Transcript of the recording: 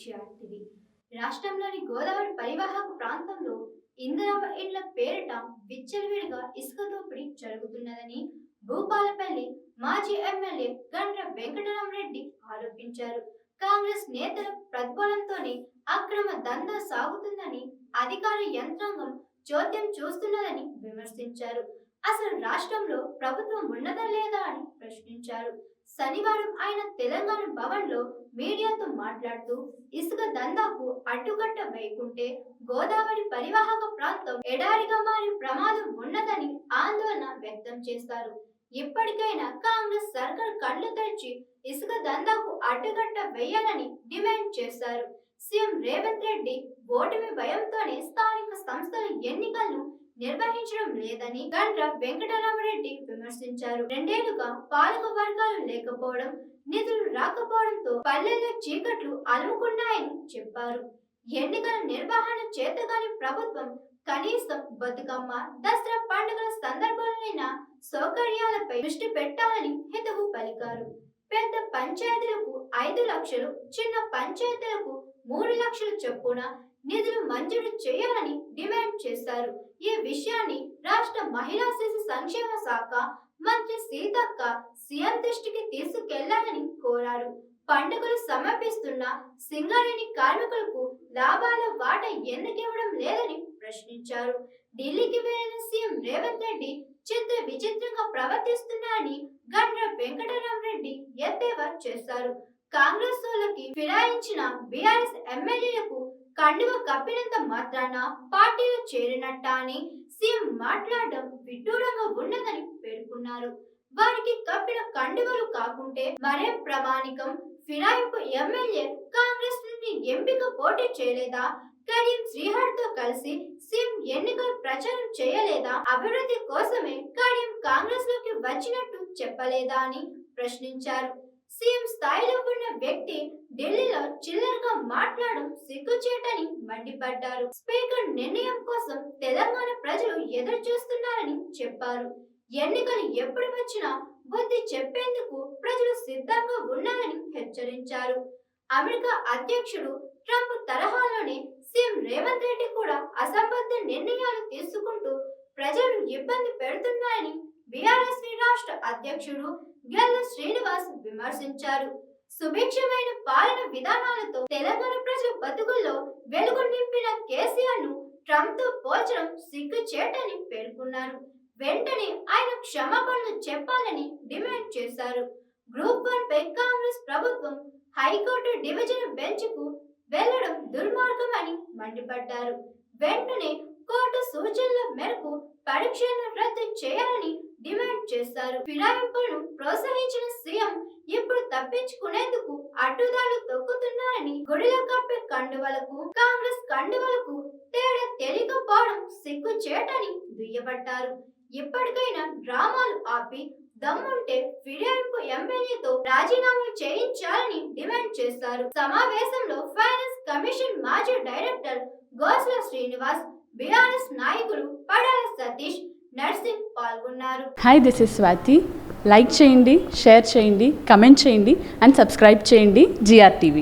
GRTV రాష్ట్రంలోని గోదావరి పరివాహక ప్రాంతంలో ఇందిరమ్మ ఇండ్ల పేరిట విచ్చలవిడిగా ఇసుక దోపిడీ జరుగుతున్నదని భూపాలపల్లి మాజీ ఎమ్మెల్యే గండ్ర వెంకటరామరెడ్డి ఆరోపించారు. కాంగ్రెస్ నేతల ప్రతిఫలంతోనే అక్రమ దందా సాగుతుందని అధికార యంత్రాంగం చోద్యం చూస్తున్నదని విమర్శించారు. అసలు రాష్ట్రంలో ప్రభుత్వం ఉన్నదా లేదా అని ప్రశ్నించారు. శనివారం ఆయన తెలంగాణ భవన్లో మీడియాతో మాట్లాడుతూ ఇసుక దందాకు అడ్డుకట్ట వేయకుంటే గోదావరి పరివాహక ప్రాంతం ఎడారిగా మారే ప్రమాదం ఉన్నదని ఆందోళన వ్యక్తం చేశారు. ఇప్పటికైనా కాంగ్రెస్ సర్కార్ కళ్ళు తెరిచి ఇసుక దందాకు అడ్డుకట్ట వేయాలని డిమాండ్ చేశారు. సీఎం రేవంత్ రెడ్డి ఓటమి భయంతోనే స్థానిక సంస్థల ఎన్నికలను నిర్వహించడం లేదని గండ్ర వెంకటరామరెడ్డి విమర్శించారు. రెండేళ్ళుగా పాలక వర్గాలు లేకపోవడం నిధులు రాకపోవడంతో పల్లెల్లో చీకట్లు అలుముకున్నాయని చెప్పారు. ఎన్నికల నిర్వహణ చేతగాని ప్రభుత్వం కనీసం బతుకమ్మ దసరా పండుగల పై దృష్టి పెట్టాలని హితవు పలికారు. పెద్ద పంచాయతీలకు ఐదు లక్షలు చిన్న పంచాయతీలకు మూడు లక్షలు చొప్పున నిధులు మంజూరు చేయాలని డిమాండ్ చేశారు. ఈ విషయాన్ని రాష్ట్ర మహిళా శిశు సంక్షేమ శాఖ మంత్రి సీతక్క సీఎం దృష్టికి తీసుకెళ్ళాలని కోరారు. పండుగలు సమర్పిస్తున్న సింగరేణి కార్మికులకు లాభాల వాట ఎందుకివ్వడం లేదని ప్రశ్నించారు. ఢిల్లీకి వెళ్ళిన సీఎం రేవంత్ రెడ్డి చిత్ర విచిత్రంగా ప్రవర్తిస్తున్నారని గండ్ర వెంకటరామరెడ్డి ఎద్దేవా చేశారు. కాంగ్రెస్ వాళ్ళకి ఫిరాయించిన బీఆర్ఎస్ ఎమ్మెల్యేలకు కండువ కప్పినంత మాత్రాన పార్టీలో చేరినట్ట అని సీఎం మాట్లాడడం విడ్డూరంగా ఉన్నదని పేర్కొన్నారు. వారికి కప్పిన కండువలు కాకుంటే మరే ప్రమాణికం? ఫిరాయింపు ఎమ్మెల్యే కాంగ్రెస్ నుండి ఎంపిక పోటీ చేయలేదా? కరీం శ్రీహర్తో కలిసి సీఎం ఎన్నికల ప్రచారం చేయలేదా? అభివృద్ధి కోసమే కరీం కాంగ్రెస్లోకి వచ్చినట్టు చెప్పలేదా అని ప్రశ్నించారు. సీఎం స్థాయిలో ఉన్న వ్యక్తి ఢిల్లీలో చిల్లరగా మాట్లాడడం సిగ్గుచేటని మండిపడ్డారు. స్పీకర్ నిర్ణయం కోసం తెలంగాణ ప్రజలు ఎదురు చూస్తున్నారని చెప్పారు. ఎన్నికలు ఎప్పుడు వచ్చినా బుద్ధి చెప్పేందుకు ప్రజలు సిద్ధంగా ఉన్నారని హెచ్చరించారు. అమెరికా అధ్యక్షుడు ట్రంప్ తరహాలోనే సీఎం రేవంత్ రెడ్డి కూడా అసంబద్ధ నిర్ణయాలు తీసుకుంటూ ప్రజలు ఇబ్బంది పెడుతున్నాయని బీఆర్ఎస్ రాష్ట్ర అధ్యక్షుడు గెల్ల శ్రీనివాస్ విమర్శించారు. సుభిక్షమైన పాలన విధానాలతో తెలంగాణ ప్రజల బతుకుల్లో వెలుగు నింపిన కేసీఆర్ను ట్రంప్తో పోల్చడం సిగ్గుచేటని పేర్కొన్నారు. వెంటనే ఆయన క్షమాపణలు చెప్పాలని డిమాండ్ చేశారు. గ్రూప్ వన్ పై కాంగ్రెస్ ప్రభుత్వం హైకోర్టు డివిజన్ బెంచ్కు వెళ్ళడం దుర్మార్గం అని మండిపడ్డారు. వెంటనే కోర్టు సూచనల మేరకు పరీక్షలను రద్దు చేయాలని డిమాండ్ చేశారు. ఫిరాయింపులను ప్రోత్సహించిన సీఎం ఇప్పుడు తప్పించుకునేందుకు అడ్డుదాలు తొక్కుతున్నారని గుడిలో కప్పే కండువలకు కాంగ్రెస్ కండువలకు తేడా తెలియకపోవడం సిగ్గుచేటని దుయ్యబట్టారు. ఇప్పటికైనా డ్రామాలు ఆపి దమ్ముంటే ఫిరాయింపు ఎమ్మెల్యేతో రాజీనామా చేయించాలని డిమాండ్ చేశారు సమావేశంలో ఫైనాన్స్ కమిషన్ మాజీ డైరెక్టర్ గోస్ల శ్రీనివాస్ బీఆర్ఎస్ నాయకులు పడాల సతీష్ నర్సింగ్ పాల్గొన్నారు. Hi this is Swathi like చేయండి షేర్ చేయండి కమెంట్ చేయండి అండ్ సబ్స్క్రైబ్ చేయండి జిఆర్టీవీ